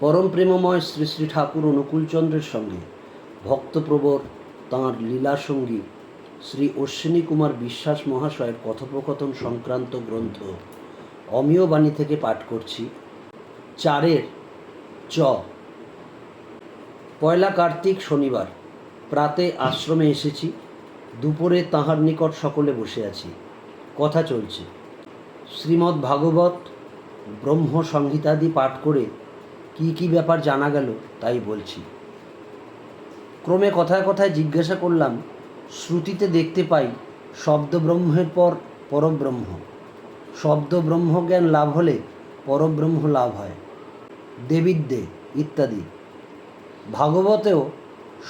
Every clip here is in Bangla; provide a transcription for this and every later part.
পরম প্রেমময় শ্রী শ্রী ঠাকুর অনুকূলচন্দ্রের সঙ্গে ভক্তপ্রবর তাঁর লীলাসঙ্গী শ্রী অশ্বিনী কুমার বিশ্বাস মহাশয়ের কথোপকথন সংক্রান্ত গ্রন্থ অমিয় বাণী থেকে পাঠ করছি। চারের চ। পয়লা কার্তিক শনিবার, প্রাতে আশ্রমে এসেছি, দুপুরে তাহার নিকট সকলে বসে আছি। কথা চলছে। শ্রীমদ্ ভাগবত ব্রহ্ম সংহিতাদি পাঠ করে কি কি ব্যাপার জানা গেল তাই বলছি। ক্রমে কথায় কথায় জিজ্ঞাসা করলাম, শ্রুতিতে দেখতে পাই শব্দ ব্রহ্মের পর পরব্রহ্ম। শব্দ ব্রহ্মজ্ঞান লাভ হলে পরব্রহ্ম লাভ হয়। দেবিদ্যে ইত্যাদি। ভাগবতেও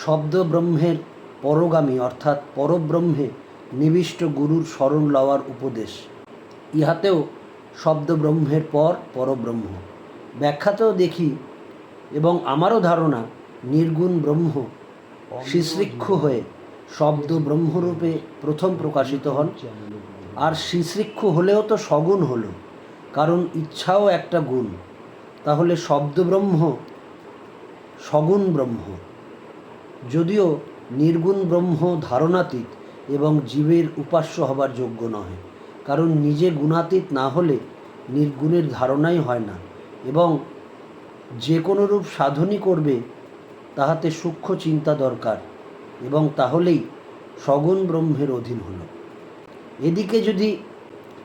শব্দ ব্রহ্মের পরগামী অর্থাৎ পরব্রহ্মে নিবিষ্ট গুরুর স্মরণ লওয়ার উপদেশ। ইহাতেও শব্দ ব্রহ্মের পর পরব্রহ্ম। ব্যাখ্যাতেও দেখি এবং আমারও ধারণা নির্গুণ ব্রহ্ম শিশ্রিক্ষ হয়ে শব্দ ব্রহ্মরূপে প্রথম প্রকাশিত হন। আর শিশ্রিক্ষ হলেও তো সগুণ হলো, কারণ ইচ্ছাও একটা গুণ। তাহলে শব্দ ব্রহ্ম সগুণ ব্রহ্ম। যদিও নির্গুণ ব্রহ্ম ধারণাতীত এবং জীবের উপাস্য হবার যোগ্য নহে, কারণ নিজে গুণাতীত না হলে নির্গুণের ধারণাই হয় না। এবং যে কোনো রূপ সাধনই করবে, তাহাতে সূক্ষ্ম চিন্তা দরকার এবং তাহলেই সগুণ ব্রহ্মের অধীন হল। এদিকে যদি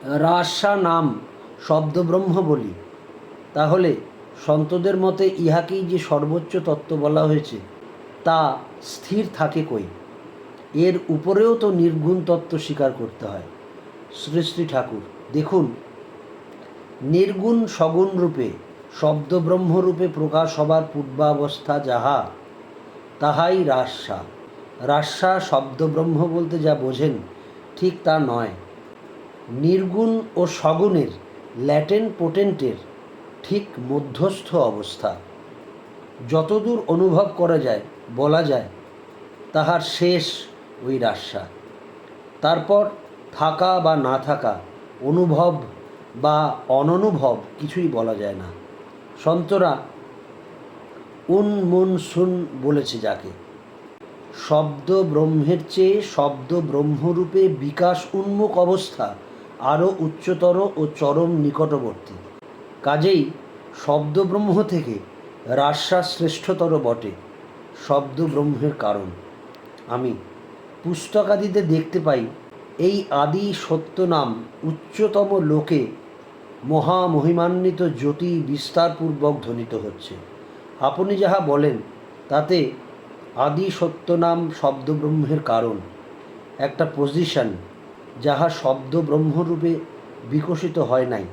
রাসা নাম শব্দ ব্রহ্ম বলি, তাহলে সন্তদের মতে ইহাকেই যে সর্বোচ্চ তত্ত্ব বলা হয়েছে, তা স্থির থাকে কই? এর উপরেও তো নির্গুণ তত্ত্ব স্বীকার করতে হয়। শ্রী শ্রী ঠাকুর, দেখুন, নির্গুণ সগুণ রূপে শব্দ ব্রহ্মরূপে প্রকাশ হবার পূর্বাবস্থা যাহা, তাহাই রাস্যা শব্দ ব্রহ্ম বলতে যা বোঝেন, ঠিক তা নয়। নির্গুণ ও সগুণের, ল্যাটেন পোটেন্টের ঠিক মধ্যস্থ অবস্থা। যতদূর অনুভব করা যায়, বলা যায়, তাহার শেষ ওই রাস্যা তারপর থাকা বা না থাকা, অনুভব বা অননুভব কিছুই বলা যায় না। সন্তরা উন মুন সুন বলেছে যাকে। শব্দ ব্রহ্মের চেয়ে শব্দ ব্রহ্মরূপে বিকাশ উন্মুখ অবস্থা, আরও উচ্চতর ও চরম নিকটবর্তী। কাজেই শব্দ ব্রহ্ম থেকে রাস্যা শ্রেষ্ঠতর বটে শব্দ ব্রহ্মের কারণ। আমি পুস্তকাদিতে দেখতে পাই, এই আদি সত্য নাম উচ্চতম লোকে মহামহিমান্বিত জ্যোতি বিস্তারপূর্বক ধ্বনিত হচ্ছে। আপনি যাহা বলেন, তাতে আদি সত্য নাম শব্দ ব্রহ্মের কারণ। একটা পজিশন যাহা শব্দ ব্রহ্মরূপে বিকশিত হয় নাই।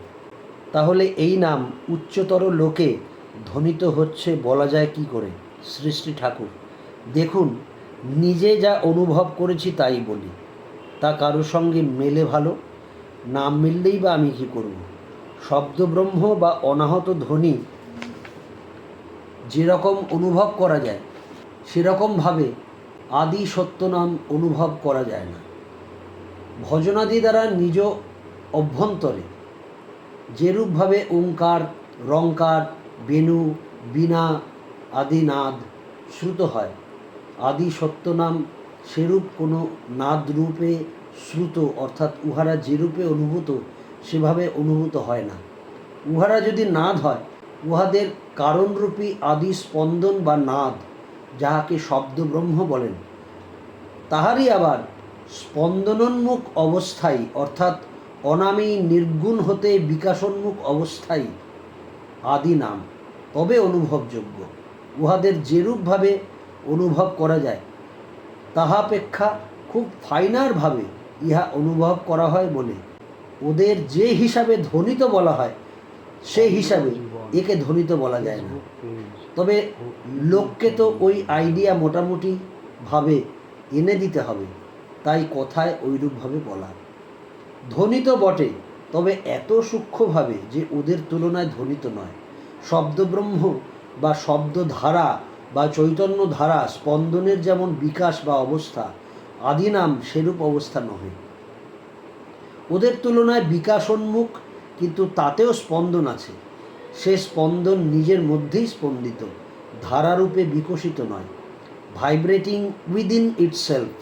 তাহলে এই নাম উচ্চতর লোকে ধ্বনিত হচ্ছে বলা যায় কি করে? সৃষ্টি ঠাকুর, দেখুন, নিজে যা অনুভব করেছি তাই বলি। তা কারোর সঙ্গে মেলে ভালো, না মিললেই বা আমি কী করব? শব্দব্রহ্ম বা অনাহত ধ্বনি যেরকম অনুভব করা যায়, সেরকমভাবে আদি সত্য নাম অনুভব করা যায় না। ভজনাদি দ্বারা নিজ অভ্যন্তরে যেরূপভাবে ওঙ্কার, রঙ্কার, বেনু বীণা আদি নাদ শ্রুত হয়, আদি সত্যনাম সেরূপ কোনো নাদ রূপে শ্রুত অর্থাৎ উহারা যেরূপে অনুভূত সেভাবে অনুভূত হয় না। উহারা যদি নাদ হয়, উহাদের কারণরূপী আদি স্পন্দন বা নাদ, যাহাকে শব্দ ব্রহ্ম বলেন, তাহারই আবার স্পন্দনোন্মুখ অবস্থায়, অর্থাৎ অনামী নির্গুণ হতে বিকাশোন্মুখ অবস্থায় আদি নাম, তবে অনুভবযোগ্য। উহাদের যেরূপভাবে অনুভব করা যায়, তাহাপেক্ষা খুব ফাইনারভাবে ইহা অনুভব করা হয় বলে। ওদের যে হিসাবে ধ্বনিত বলা হয়, সেই হিসাবে একে ধ্বনিত বলা যায় না। তবে লোককে তো ওই আইডিয়া মোটামুটি ভাবে এনে দিতে হবে, তাই কথায় ওইরূপভাবে বলা। ধ্বনিত বটে, তবে এত সূক্ষ্মভাবে যে ওদের তুলনায় ধ্বনিত নয়। শব্দব্রহ্ম বা শব্দধারা বা চৈতন্য ধারা স্পন্দনের যেমন বিকাশ বা অবস্থা আদিনাম সেরূপ অবস্থা নহে। ওদের তুলনায় বিকাশোন্মুখ, কিন্তু তাতেও স্পন্দন আছে। সে স্পন্দন নিজের মধ্যেই স্পন্দিত, ধারারূপে বিকশিত নয়, ভাইব্রেটিং উইদিন ইটসেলফ।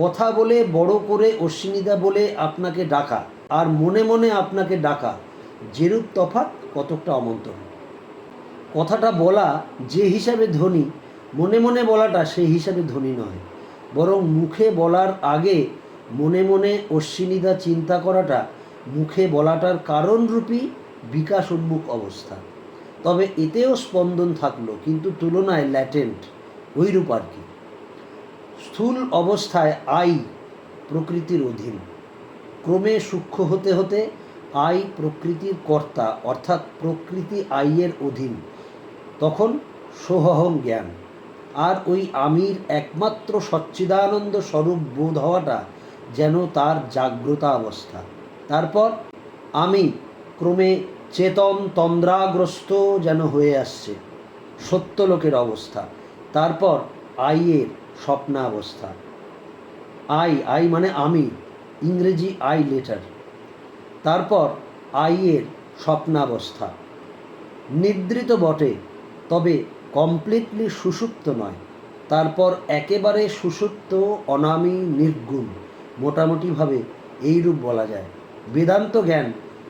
কথা বলে বড় করে অশ্বিনীদা বলে আপনাকে ডাকা, আর মনে মনে আপনাকে ডাকা, যেরূপ তফাৎ কতকটা অমন্তর। কথাটা বলা যে হিসাবে ধ্বনি মনে মনে বলাটা সেই হিসাবে ধ্বনি নয়, বরং মুখে বলার আগে মনে মনে অশ্বিনীদা চিন্তা করাটা মুখে বলাটার কারণরূপী বিকাশ উন্মুখ অবস্থা। তবে এতেও স্পন্দন থাকল, কিন্তু তুলনায় ল্যাটেন্ট ওইরূপ আর কি। স্থূল অবস্থায় আই প্রকৃতির অধীন। ক্রমে সূক্ষ্ম হতে হতে আই প্রকৃতির কর্তা, অর্থাৎ প্রকৃতি আইয়ের অধীন। তখন সোহম জ্ঞান। আর ওই আমির একমাত্র সচ্চিদানন্দ স্বরূপ বোধ হওয়াটা যেন তার জাগ্রতা অবস্থা তারপর আমি ক্রমে চেতন তন্দ্রাগ্রস্ত যেন হয়ে আসছে। সত্যলোকের অবস্থা। তারপর আইয়ের স্বপ্নাবস্থা। আই আই মানে আমি, ইংরেজি আই লেটার। তারপর আইয়ের স্বপ্নাবস্থা। নিদ্রিত বটে, তবে কমপ্লিটলি সুষুপ্ত নয়। তারপর একেবারে সুষুপ্ত, অনামি, নির্গুণ। মোটামুটিভাবে এইরূপ বলা যায়। বেদান্ত জ্ঞান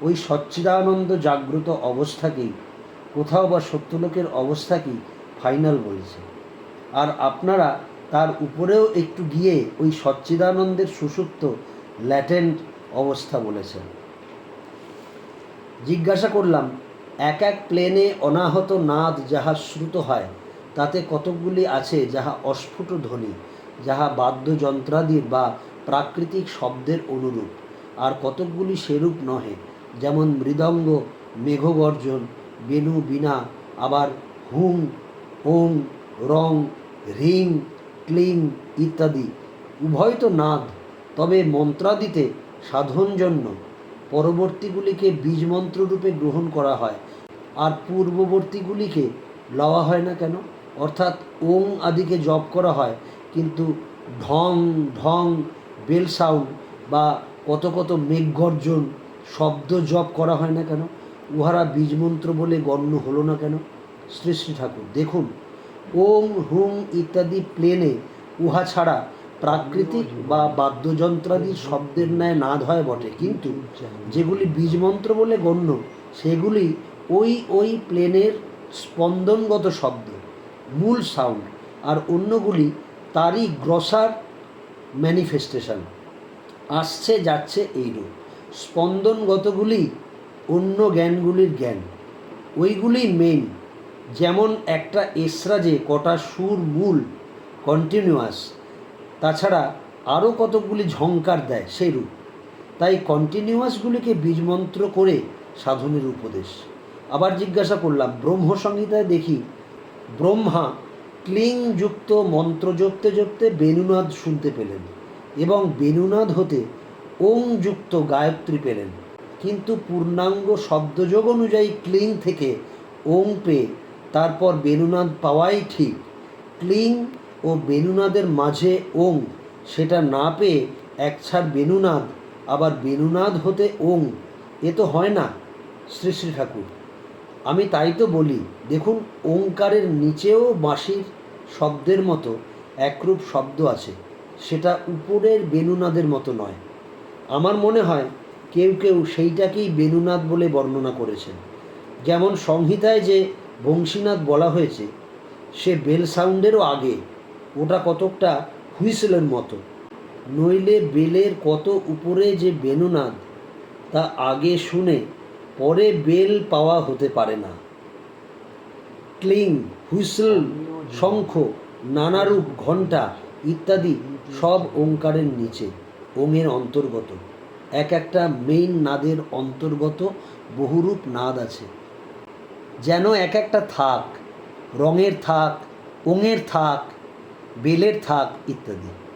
ওই সচ্চিদানন্দ জাগ্রত অবস্থাকেই, কোথাও বা সত্যলোকের অবস্থাকেই ফাইনাল বলছে। আর আপনারা তার উপরেও একটু গিয়ে ওই সচ্চিদানন্দের সুষুপ্ত ল্যাটেন্ট অবস্থা বলেছেন। জিজ্ঞাসা করলাম, এক এক প্লেনে অনাহত নাদ যাহা শ্রুত হয়, তাতে কতকগুলি আছে যাহা অস্ফুট ধ্বনি, যাহা বাদ্যযন্ত্রাদির বা প্রাকৃতিক শব্দের অনুরূপ, আর কতকগুলি সেরূপ নহে, যেমন মৃদঙ্গ, মেঘগর্জন, বেনু বিনা আবার হুং ওং রং, রিং, ক্লিং ইত্যাদি। উভয় তো নাদ, তবে মন্ত্রাদিতে সাধন জন্য পরবর্তীগুলিকে বীজমন্ত্র রূপে গ্রহণ করা হয়, আর পূর্ববর্তীগুলিকে লওয়া হয় না কেন? অর্থাৎ ওং আদিকে জপ করা হয়, কিন্তু ঢং ঢং বেল সাউন্ড বা কত কত মেঘগর্জন শব্দ জপ করা হয় না কেন? উহারা বীজমন্ত্র বলে গণ্য হলো না কেন? শ্রী শ্রী ঠাকুর, দেখুন। ওং হুং ইত্যাদি প্লেনে উহা ছাড়া প্রাকৃতিক বা বাদ্যযন্ত্রাদি শব্দের ন্যায় নাদ হয় বটে। কিন্তু যেগুলি বীজমন্ত্র বলে গণ্য, সেগুলি ওই ওই প্লেনের স্পন্দনগত শব্দ, মূল সাউন্ড। আর অন্যগুলি তারই গ্রসার ম্যানিফেস্টেশন আসছে, যাচ্ছে এইরূপ। স্পন্দনগতগুলি অন্য জ্ঞানগুলির জ্ঞান। ওইগুলি মেইন যেমন একটা এসরাজে কটা সুর মূল কন্টিনিউয়াস তাছাড়া আরও কতকগুলি ঝঙ্কার দেয় সেই রূপ তাই কন্টিনিউয়াসগুলিকে বীজমন্ত্র করে সাধনের উপদেশ। আবার জিজ্ঞাসা করলাম ব্রহ্ম সংহিতায় দেখি, ব্রহ্মা ক্লিংযুক্ত মন্ত্র জপতে জপতে বেণুনাদ শুনতে পেলেন এবং বেণুনাদ হতে ওংযুক্ত গায়ত্রী পেলেন। কিন্তু পূর্ণাঙ্গ শব্দযোগ অনুযায়ী ক্লিং থেকে ওং পেয়ে তারপর বেণুনাদ পাওয়াই ঠিক। ক্লিং ও বেণুনাদের মাঝে ওং, সেটা না পেয়ে একছাড় বেণুনাদ, আবার বেণুনাদ হতে ওং, এ তো হয় না, শ্রী শ্রী ঠাকুর। আমি তাই তো বলি, দেখুন ওঙ্কারের নিচেও বাঁশির শব্দের মতো, একরূপ শব্দ আছে। সেটা উপরের বেণুনাদের মতো নয়। আমার মনে হয় কেউ কেউ সেইটাকেই বেণুনাদ বলে বর্ণনা করেছেন। যেমন সংহিতায় যে বংশীনাথ বলা হয়েছে, সে বেল সাউন্ডেরও আগে, ওটা কতকটা হুইসেলের মতো। নইলে বেলের কত উপরে যে বেণুনাদ তা আগে শুনে পরে বেল পাওয়া হতে পারে না। ক্লিং, হুইসল শঙ্খ, নানারূপ ঘণ্টা ইত্যাদি সব ওঙ্কারের নিচে ওঙের অন্তর্গত। এক একটা মেইন নাদের অন্তর্গত বহুরূপ নাদ আছে। যেন এক একটা থাক, রঙের থাক, ওঙের থাক, বেলের থাক ইত্যাদি।